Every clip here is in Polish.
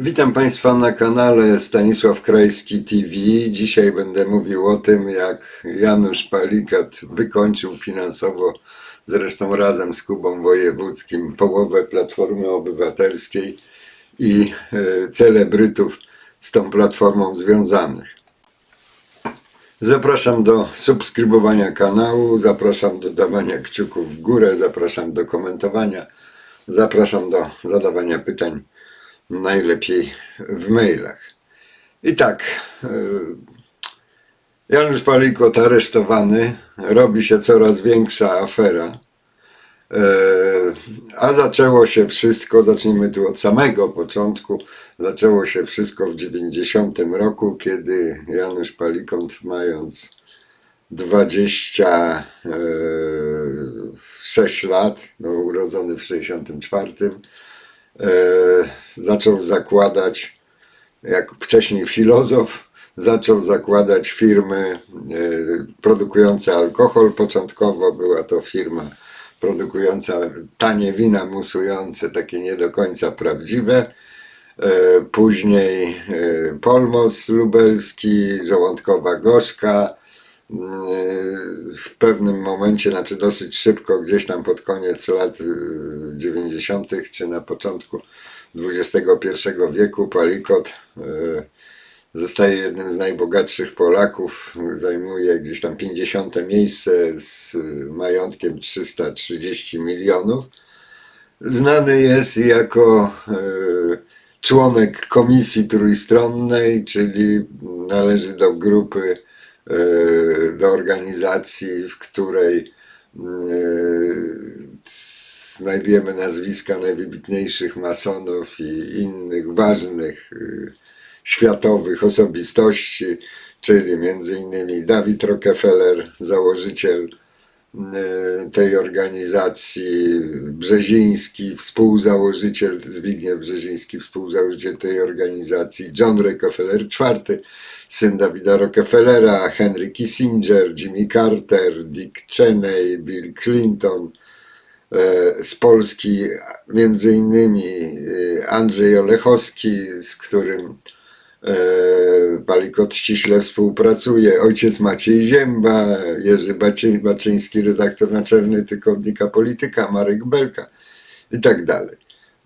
Witam Państwa na kanale Stanisław Krajski TV. Dzisiaj będę mówił o tym, jak Janusz Palikat wykończył finansowo, zresztą razem z Kubą Wojewódzkim, połowę Platformy Obywatelskiej i e, celebrytów z tą platformą związanych. Zapraszam do subskrybowania kanału, zapraszam do dawania kciuków w górę, zapraszam do komentowania, zapraszam do zadawania pytań najlepiej w mailach. I tak, e, Janusz Palikot aresztowany, robi się coraz większa afera. E, A zaczęło się wszystko, zacznijmy tu od samego początku, zaczęło się wszystko w 90 roku, kiedy Janusz Palikot mając 26 lat, no, urodzony w 64, e, zaczął zakładać, jak wcześniej filozof, zaczął zakładać firmy e, produkujące alkohol. Początkowo była to firma produkująca tanie wina musujące, takie nie do końca prawdziwe. E, Później e, Polmos Lubelski, Żołądkowa Gorzka. Mm, W pewnym momencie, znaczy dosyć szybko, gdzieś tam pod koniec lat e, 90., czy na początku XXI wieku, Palikot e, zostaje jednym z najbogatszych Polaków. Zajmuje gdzieś tam 50 miejsce z majątkiem 330 milionów. Znany jest jako e, członek komisji trójstronnej, czyli należy do grupy, do organizacji, w której e, znajdujemy nazwiska najwybitniejszych masonów i innych ważnych e, światowych osobistości, czyli między innymi Dawid Rockefeller, założyciel tej organizacji, Brzeziński, współzałożyciel, Zbigniew Brzeziński, współzałożyciel tej organizacji, John Rockefeller IV, syn Dawida Rockefellera, Henry Kissinger, Jimmy Carter, Dick Cheney, Bill Clinton, e, z Polski między innymi e, Andrzej Olechowski, z którym Palikot ściśle współpracuje, ojciec Maciej Zięba, Jerzy Baczy- Baczyński, redaktor naczelny tygodnika Polityka, Marek Belka i tak dalej.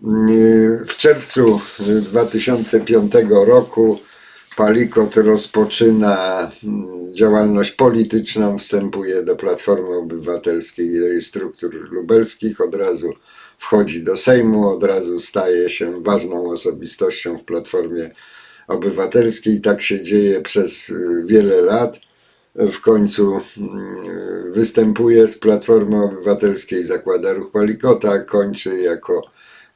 Mm, W czerwcu 2005 roku Palikot rozpoczyna mm, działalność polityczną, wstępuje do Platformy Obywatelskiej i do jej struktur lubelskich, od razu wchodzi do Sejmu, od razu staje się ważną osobistością w Platformie Obywatelskiej. Tak się dzieje przez y, wiele lat. W końcu mm, występuje z Platformy Obywatelskiej, zakłada ruch Palikota, kończy jako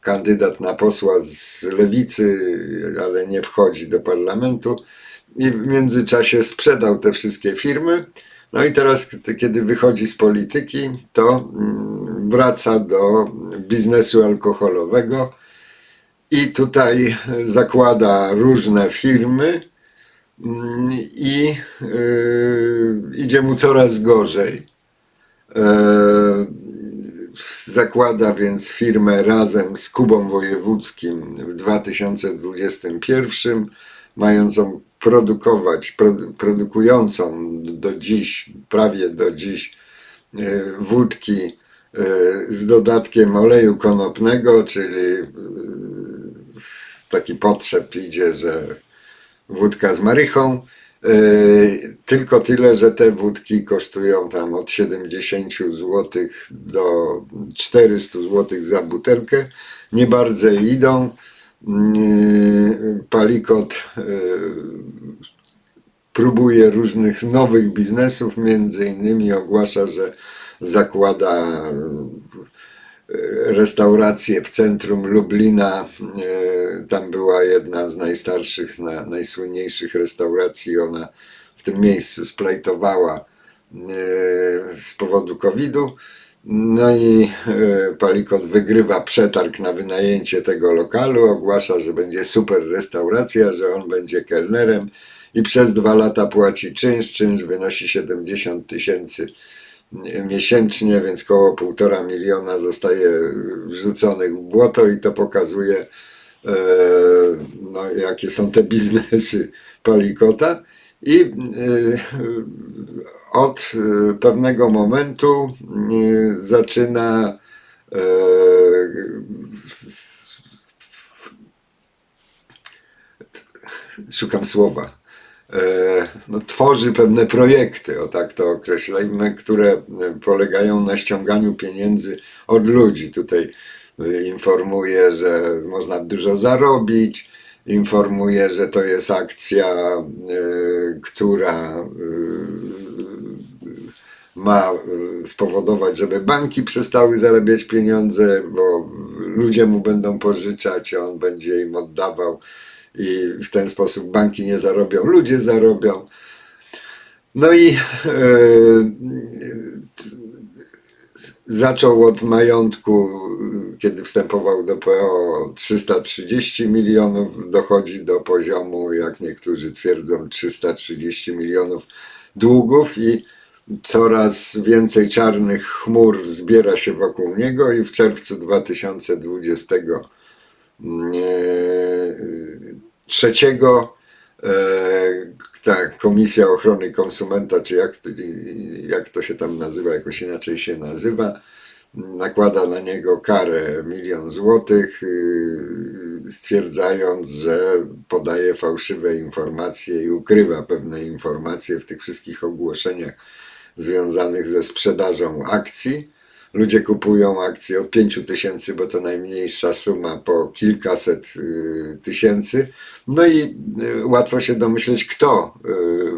kandydat na posła z lewicy, ale nie wchodzi do parlamentu i w międzyczasie sprzedał te wszystkie firmy. No i teraz, kiedy wychodzi z polityki, to mm, wraca do biznesu alkoholowego i tutaj zakłada różne firmy mm, i yy, idzie mu coraz gorzej. E, Zakłada więc firmę razem z Kubą Wojewódzkim w 2021, mającą produkować, produ- produkującą do dziś, prawie do dziś e, wódki z dodatkiem oleju konopnego, czyli taki potrzeb idzie, że wódka z marychą. E, Tylko tyle, że te wódki kosztują tam od 70 zł do 400 zł za butelkę. Nie bardzo idą. Mm, Palikot e, próbuje różnych nowych biznesów, między innymi ogłasza, że zakłada e, restaurację w centrum Lublina. E, Tam była jedna z najstarszych, na, najsłynniejszych restauracji. Ona w tym miejscu splajtowała e, z powodu COVID-u. No i e, Palikot wygrywa przetarg na wynajęcie tego lokalu, ogłasza, że będzie super restauracja, że on będzie kelnerem i przez dwa lata płaci czynsz. Czynsz wynosi 70 tysięcy miesięcznie, więc koło półtora miliona zostaje wrzuconych w błoto i to pokazuje, e, no, jakie są te biznesy Palikota. I e, od e, pewnego momentu zaczyna szukam słowa. E, No, tworzy pewne projekty, o tak to określajmy, które e, polegają na ściąganiu pieniędzy od ludzi. Tutaj e, informuje, że można dużo zarobić, informuje, że to jest akcja, która ma spowodować, żeby banki przestały zarabiać pieniądze, bo ludzie mu będą pożyczać, a on będzie im oddawał i w ten sposób banki nie zarobią, ludzie zarobią. No i e, zaczął od majątku, kiedy wstępował do PO 330 milionów, dochodzi do poziomu, jak niektórzy twierdzą, 330 milionów długów i coraz więcej czarnych chmur zbiera się wokół niego i w czerwcu 2020 trzeciego e, ta Komisja Ochrony Konsumenta, czy jak, jak to się tam nazywa, jakoś inaczej się nazywa, nakłada na niego karę milion złotych, yy, stwierdzając, że podaje fałszywe informacje i ukrywa pewne informacje w tych wszystkich ogłoszeniach związanych ze sprzedażą akcji. Ludzie kupują akcje od 5 tysięcy, bo to najmniejsza suma, po kilkaset y, tysięcy. No i y, łatwo się domyśleć, kto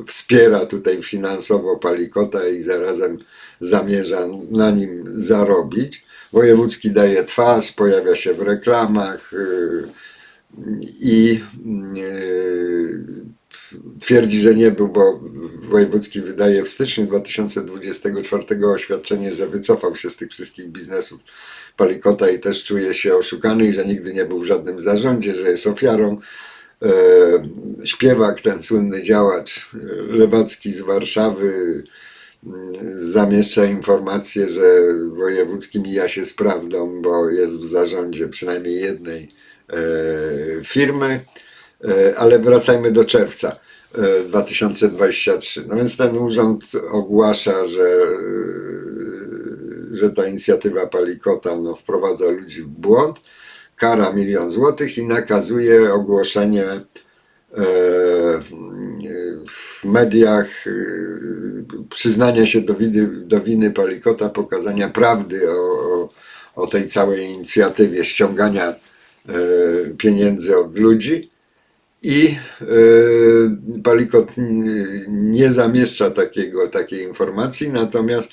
y, wspiera tutaj finansowo Palikota i zarazem zamierza na nim zarobić. Wojewódzki daje twarz, pojawia się w reklamach i twierdzi, że nie był, bo Wojewódzki wydaje w styczniu 2024 oświadczenie, że wycofał się z tych wszystkich biznesów Palikota i też czuje się oszukany i że nigdy nie był w żadnym zarządzie, że jest ofiarą. E, śpiewak, ten słynny działacz e, lewacki z Warszawy, m, zamieszcza informację, że Wojewódzki mija się z prawdą, bo jest w zarządzie przynajmniej jednej e, firmy. E, Ale wracajmy do czerwca e, 2023. No więc ten urząd ogłasza, że, e, że ta inicjatywa Palikota no, wprowadza ludzi w błąd, kara milion złotych i nakazuje ogłoszenie e, w mediach e, przyznania się do winy, do winy Palikota, pokazania prawdy o, o, tej całej inicjatywie ściągania e, pieniędzy od ludzi. I e, Palikot nie zamieszcza takiego, takiej informacji, natomiast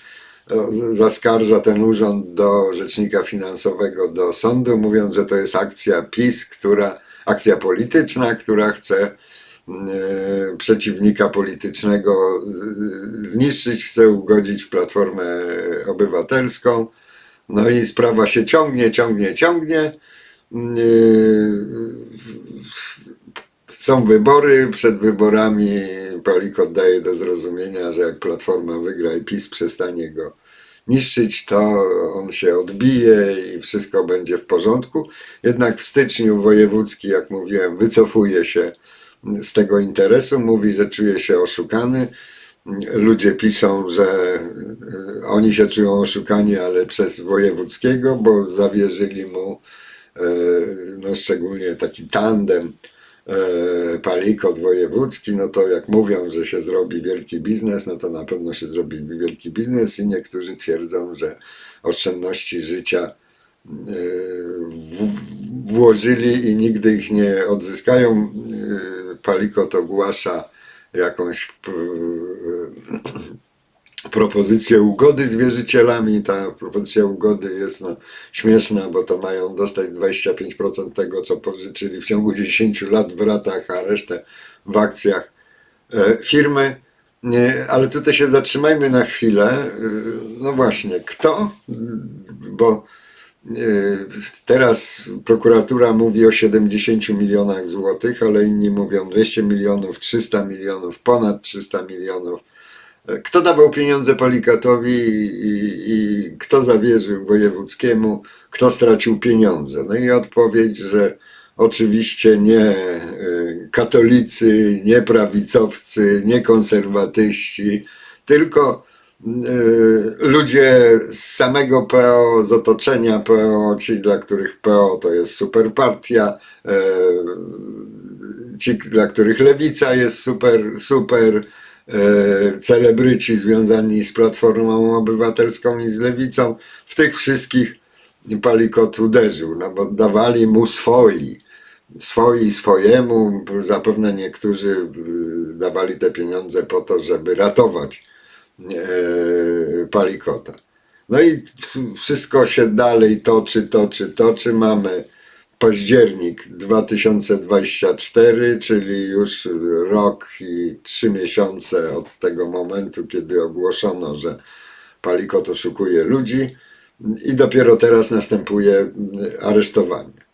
e, zaskarża ten urząd do rzecznika finansowego, do sądu, mówiąc, że to jest akcja PiS, która, akcja polityczna, która chce e, przeciwnika politycznego zniszczyć, chce ugodzić Platformę Obywatelską. No i sprawa się ciągnie, ciągnie, ciągnie. Są wybory, przed wyborami Palikot daje do zrozumienia, że jak Platforma wygra i PiS przestanie go niszczyć, to on się odbije i wszystko będzie w porządku. Jednak w styczniu wojewódzki, jak mówiłem, wycofuje się z tego interesu, mówi, że czuje się oszukany. Ludzie piszą, że y, oni się czują oszukani, ale przez wojewódzkiego, bo zawierzyli mu e, no szczególnie taki tandem e, Palikot wojewódzki, no to jak mówią, że się zrobi wielki biznes, no to na pewno się zrobi wielki biznes i niektórzy twierdzą, że oszczędności życia e, włożyli i nigdy ich nie odzyskają. E, Palikot ogłasza jakąś propozycję ugody z wierzycielami. Ta propozycja ugody jest no, śmieszna, bo to mają dostać 25% tego, co pożyczyli w ciągu 10 lat w ratach, a resztę w akcjach e, firmy. Nie, ale tutaj się zatrzymajmy na chwilę. E, No właśnie, kto? Bo e, teraz prokuratura mówi o 70 milionach złotych, ale inni mówią 200 milionów, 300 milionów, ponad 300 milionów. Kto dawał pieniądze Palikatowi i, i, kto zawierzył wojewódzkiemu, kto stracił pieniądze? No i odpowiedź, że oczywiście nie y, katolicy, nie prawicowcy, nie konserwatyści, tylko y, ludzie z samego PO, z otoczenia PO, ci dla których PO to jest super partia, y, ci dla których lewica jest super, super, celebryci związani z Platformą Obywatelską i z lewicą, w tych wszystkich Palikot uderzył, no bo dawali mu swoi, swoi swojemu, zapewne niektórzy y, dawali te pieniądze po to, żeby ratować e, Palikota. No i wszystko się dalej toczy, toczy, toczy. Mamy październik 2024, czyli już rok i trzy miesiące od tego momentu, kiedy ogłoszono, że Palikot oszukuje ludzi i dopiero teraz następuje aresztowanie.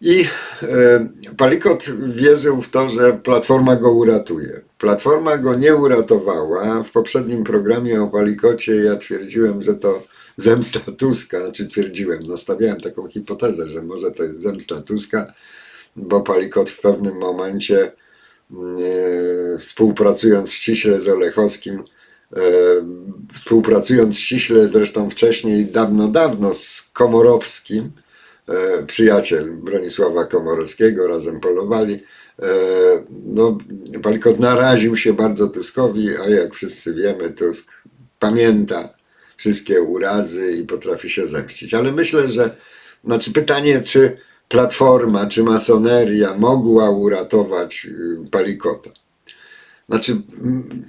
I e, Palikot wierzył w to, że Platforma go uratuje. Platforma go nie uratowała. W poprzednim programie o Palikocie ja twierdziłem, że to zemsta Tuska, znaczy twierdziłem, no stawiałem taką hipotezę, że może to jest zemsta Tuska, bo Palikot w pewnym momencie mm, e, współpracując ściśle z Olechowskim, e, współpracując ściśle zresztą wcześniej, dawno, dawno z Komorowskim, e, przyjaciel Bronisława Komorowskiego, razem polowali. No, Palikot naraził się bardzo Tuskowi, a jak wszyscy wiemy, Tusk pamięta wszystkie urazy i potrafi się zemścić. Ale myślę, że, znaczy pytanie, czy Platforma, czy masoneria mogła uratować y, Palikota. Znaczy, mm,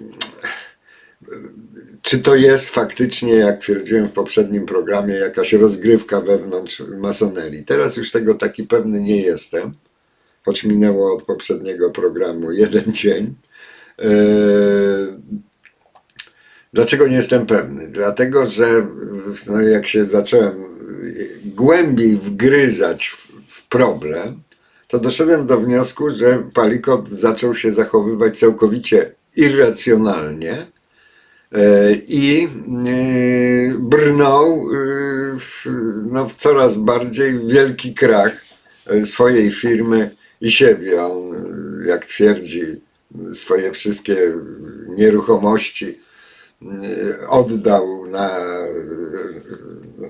czy to jest faktycznie, jak twierdziłem w poprzednim programie, jakaś rozgrywka wewnątrz masonerii? Teraz już tego taki pewny nie jestem, choć minęło od poprzedniego programu jeden dzień. Eee, Dlaczego nie jestem pewny? Dlatego, że no, jak się zacząłem głębiej wgryzać w, w problem, to doszedłem do wniosku, że Palikot zaczął się zachowywać całkowicie irracjonalnie e, i e, brnął e, w, no, w coraz bardziej wielki krach e, swojej firmy i siebie. On, e, jak twierdzi, swoje wszystkie nieruchomości e, oddał na, e,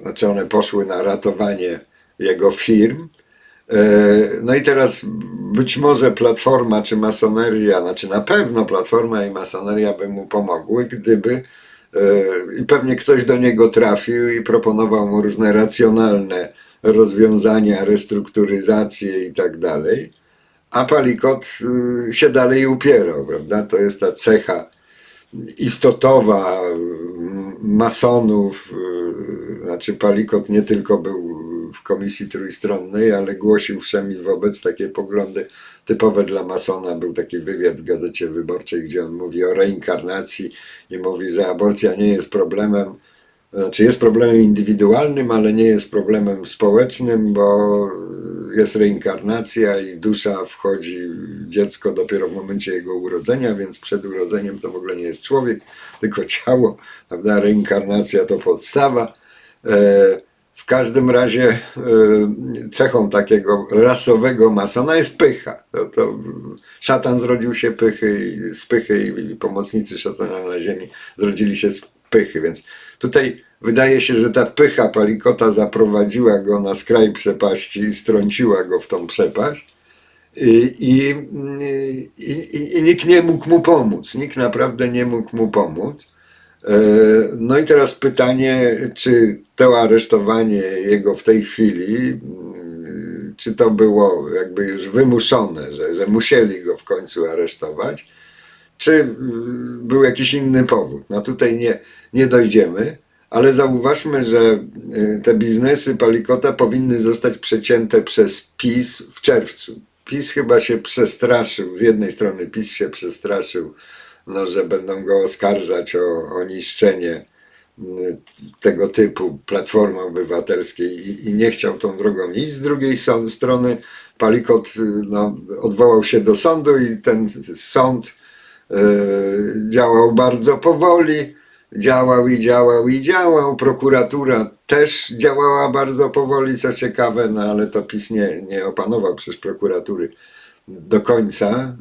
znaczy one poszły na ratowanie jego firm. E, No i teraz być może Platforma czy masoneria, znaczy na pewno Platforma i masoneria by mu pomogły, gdyby e, i pewnie ktoś do niego trafił i proponował mu różne racjonalne rozwiązania, restrukturyzacje i tak dalej. A Palikot y, się dalej upierał, prawda? To jest ta cecha istotowa masonów, y, znaczy Palikot nie tylko był w komisji trójstronnej, ale głosił wszemi wobec takie poglądy typowe dla masona. Był taki wywiad w Gazecie Wyborczej, gdzie on mówi o reinkarnacji i mówi, że aborcja nie jest problemem, znaczy jest problemem indywidualnym, ale nie jest problemem społecznym, bo jest reinkarnacja i dusza wchodzi dziecko dopiero w momencie jego urodzenia, więc przed urodzeniem to w ogóle nie jest człowiek, tylko ciało, prawda? Reinkarnacja to podstawa. E, w każdym razie e, cechą takiego rasowego masona jest pycha. To, to szatan zrodził się pychy, z pychy i pomocnicy szatana na ziemi zrodzili się z pychy, więc tutaj wydaje się, że ta pycha Palikota zaprowadziła go na skraj przepaści i strąciła go w tą przepaść. I, i, i, i, nikt nie mógł mu pomóc. Nikt naprawdę nie mógł mu pomóc. E, No i teraz pytanie, czy to aresztowanie jego w tej chwili, mm, czy to było jakby już wymuszone, że, że musieli go w końcu aresztować, czy mm, był jakiś inny powód. No tutaj nie, nie dojdziemy, ale zauważmy, że y, te biznesy Palikota powinny zostać przecięte przez PiS w czerwcu. PiS chyba się przestraszył, z jednej strony PiS się przestraszył, no, że będą go oskarżać o, o niszczenie y, tego typu Platformy Obywatelskiej i, i nie chciał tą drogą iść. Z drugiej strony Palikot y, no, odwołał się do sądu i ten sąd e, działał bardzo powoli działał i działał i działał. Prokuratura też działała bardzo powoli, co ciekawe, no ale to PiS nie, nie opanował przez prokuratury do końca,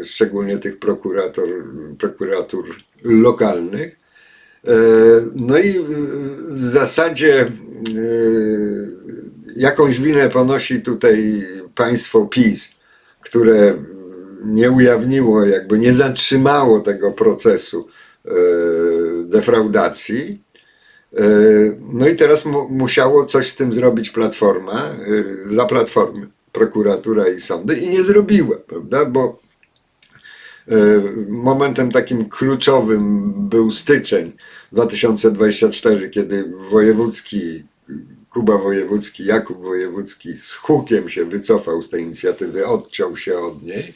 y, szczególnie tych prokurator, prokuratur lokalnych. E, No i y, w zasadzie y, jakąś winę ponosi tutaj państwo PiS, które nie ujawniło, jakby nie zatrzymało tego procesu defraudacji. E, No i teraz mu, musiało coś z tym zrobić Platforma, e, za Platformy, prokuratura i sądy i nie zrobiła, prawda, bo e, momentem takim kluczowym był styczeń 2024, kiedy wojewódzki, Kuba Wojewódzki, Jakub Wojewódzki z hukiem się wycofał z tej inicjatywy, odciął się od niej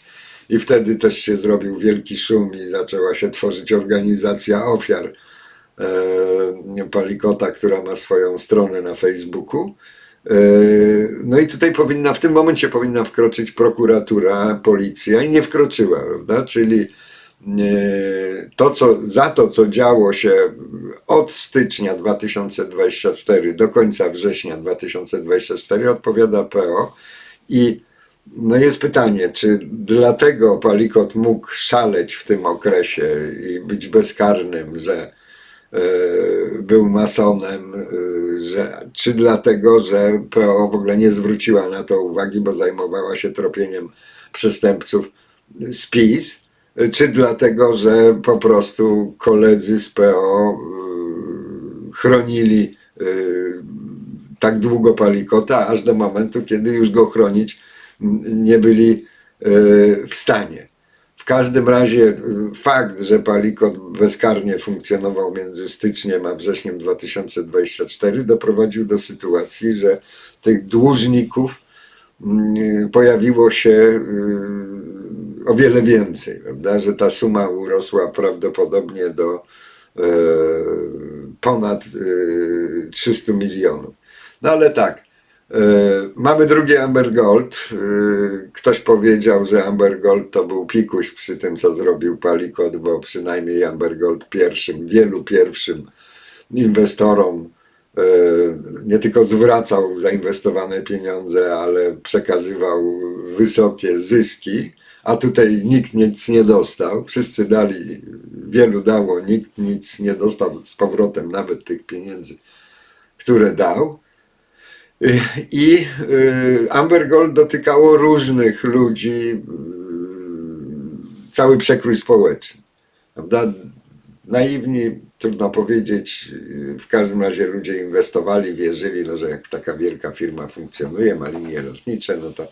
i wtedy też się zrobił wielki szum i zaczęła się tworzyć organizacja ofiar Palikota, która ma swoją stronę na Facebooku. E, No i tutaj powinna, w tym momencie powinna wkroczyć prokuratura, policja i nie wkroczyła, prawda? Czyli e, to, co, za to, co działo się od stycznia 2024 do końca września 2024 odpowiada PO i no jest pytanie, czy dlatego Palikot mógł szaleć w tym okresie i być bezkarnym, że e, był masonem, e, że, czy dlatego, że PO w ogóle nie zwróciła na to uwagi, bo zajmowała się tropieniem przestępców z PiS, e, czy dlatego, że po prostu koledzy z PO e, chronili e, tak długo Palikota, aż do momentu, kiedy już go chronić nie byli e, w stanie. Każdym razie e, fakt, że Palikot bezkarnie funkcjonował między styczniem a wrześniem 2024 doprowadził do sytuacji, że tych dłużników mm, pojawiło się y, o wiele więcej, prawda? że ta suma urosła prawdopodobnie do e, ponad y, 300 milionów. No ale tak, mamy drugie Amber Gold. E, Ktoś powiedział, że Amber Gold to był pikuś przy tym, co zrobił Palikot, bo przynajmniej Amber Gold pierwszym, wielu pierwszym inwestorom e, nie tylko zwracał zainwestowane pieniądze, ale przekazywał wysokie zyski, a tutaj nikt nic nie dostał. Wszyscy dali, wielu dało, nikt nic nie dostał z powrotem nawet tych pieniędzy, które dał. Y, I y, Amber Gold dotykało różnych ludzi, y, cały przekrój społeczny. Prawda? Naiwni, trudno powiedzieć, w każdym razie ludzie inwestowali, wierzyli, no, że jak taka wielka firma funkcjonuje, ma linie lotnicze, no to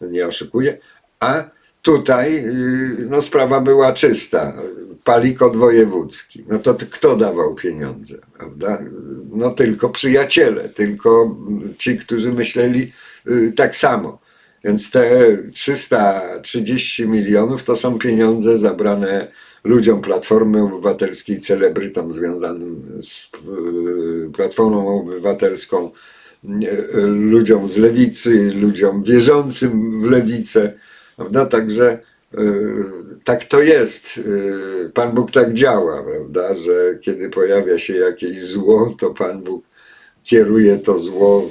nie oszukuje. A tutaj y, no, sprawa była czysta. Palikot wojewódzki. No to kto dawał pieniądze, prawda? No tylko przyjaciele, tylko ci, którzy myśleli y, tak samo. Więc te 330 milionów to są pieniądze zabrane ludziom Platformy Obywatelskiej, celebrytom związanym z y, Platformą Obywatelską, ludziom z lewicy, ludziom wierzącym w lewicę, prawda? Także y, tak to jest. Y, Pan Bóg tak działa, prawda? Że kiedy pojawia się jakieś zło, to Pan Bóg kieruje to zło,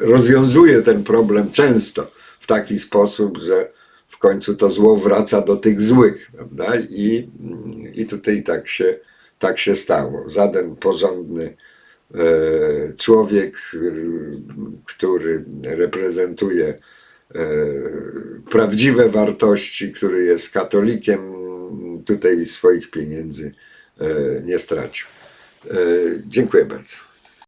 rozwiązuje ten problem często w taki sposób, że w końcu to zło wraca do tych złych, prawda? I, i tutaj tak się, tak się stało. Żaden porządny e, człowiek, który reprezentuje prawdziwe wartości, który jest katolikiem, tutaj swoich pieniędzy e, nie stracił. E, Dziękuję bardzo.